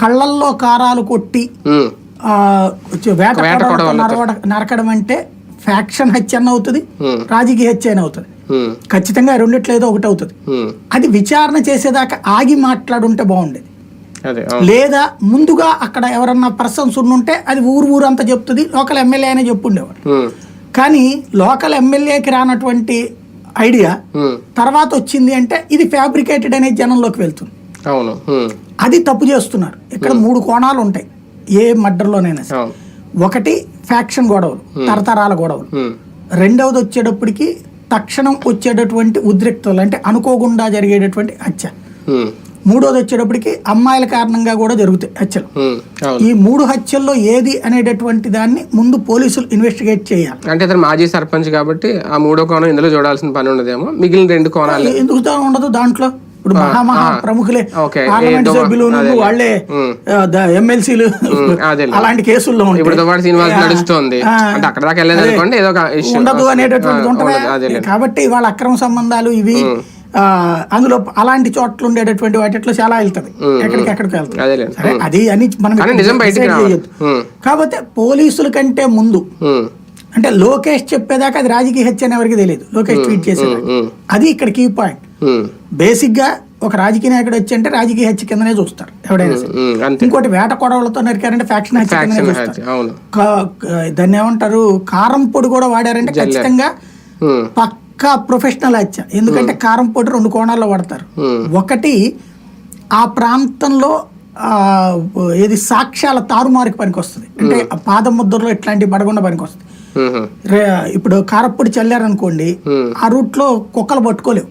కళ్ళల్లో కారాలు కొట్టి వేట నరకడం అంటే ఫ్యాక్షన్ హత్య అన్న అవుతుంది. రాజకీయ హత్య అయినా అవుతుంది. ఖచ్చితంగా రెండిట్లో ఏదో ఒకటి అవుతుంది. అది విచారణ చేసేదాకా ఆగి మాట్లాడుంటే బాగుండేది. లేదా ముందుగా అక్కడ ఎవరన్నా పర్సన్స్ ఉండుంటే అది ఊరు ఊరు అంతా చెప్తుంది లోకల్ ఎమ్మెల్యే అయినా చెప్పుండేవాడు. కానీ లోకల్ ఎమ్మెల్యేకి రానటువంటి ఐడియా తర్వాత వచ్చింది అంటే ఇది ఫ్యాబ్రికేటెడ్ అనేది జనంలోకి వెళ్తుంది. అవును అది తప్పు చేస్తున్నారు. ఇక్కడ మూడు కోణాలు ఉంటాయి. ఏ మర్డర్లోనైనా సరే. ఒకటి ఫ్యాక్షన్ గొడవలు తరతరాల గొడవలు. ఉమ్, రెండవది వచ్చేటప్పటికి తక్షణం వచ్చేటటువంటి ఉద్రిక్తలు అంటే అనుకోకుండా జరిగేటటువంటి హత్య. మూడోది వచ్చేటప్పటికి అమ్మాయిల కారణంగా కూడా జరుగుతాయి హత్యలు. ఈ మూడు హత్యల్లో ఏది అనేటటువంటి దాన్ని ముందు పోలీసులు ఇన్వెస్టిగేట్ చేయాలి. అంటే మాజీ సర్పంచ్ కాబట్టి ఆ మూడో కోణం ఇందులో చూడాల్సిన పని ఉండదేమో. మిగిలిన రెండు కోణాలు. ఎందుకు ఉండదు దాంట్లో? ఇప్పుడు మహా మహా ప్రముఖులే. పార్లమెంట్ సభ్యులు. వాళ్ళే. ఎమ్మెల్సీలు. అలాంటి కేసుల్లో. ఇప్పుడు నడుస్తోంది. ఆ, అంటే అక్కడ దాకా వెళ్ళలేదు అదే. అనుకోండి ఏదో ఒక ఇష్యూ ఉండదు అనేటటువంటి ఉంటుంది. కాబట్టి వాళ్ళ అక్రమ సంబంధాలు ఇవి అందులో అలాంటి చోట్ల ఉండేటటువంటి వాటిలో చాలా వెళ్తది. ఎక్కడికి ఎక్కడికి వెళ్తుంది. అది అని మనం కాకపోతే పోలీసుల కంటే ముందు అంటే లోకేష్ చెప్పేదాకా అది రాజకీయ హత్య అని ఎవరికి తెలియదు. లోకేష్ ట్వీట్ చేసేదాకా. ఉమ్, అది ఇక్కడ కీ పాయింట్. ఉమ్, బేసిక్గా ఒక రాజకీయ నాయకుడు వచ్చి అంటే రాజకీయ హత్య కిందనే చూస్తారు ఎవడైనా ఇంకోటి వేట కొడవలతో నరికారంటే ఫ్యాక్షన్ హత్య కిందనే చూస్తారు. దాన్ని ఏమంటారు? కారం పొడి కూడా వాడారంటే ఖచ్చితంగా పక్కా ప్రొఫెషనల్ హత్య. ఎందుకంటే కారం పొడి రెండు కోణాల్లో వాడతారు. ఒకటి ఆ ప్రాంతంలో ఏది సాక్ష్యాల తారుమారుకి పనికొస్తుంది. అంటే ఆ పాద ముద్రలో ఇట్లాంటివి పడకుండా పనికొస్తుంది. ఉమ్, రే ఇప్పుడు కారప్పొడి చల్లారనుకోండి. ఆ రూట్లో కుక్కలు పట్టుకోలేవు.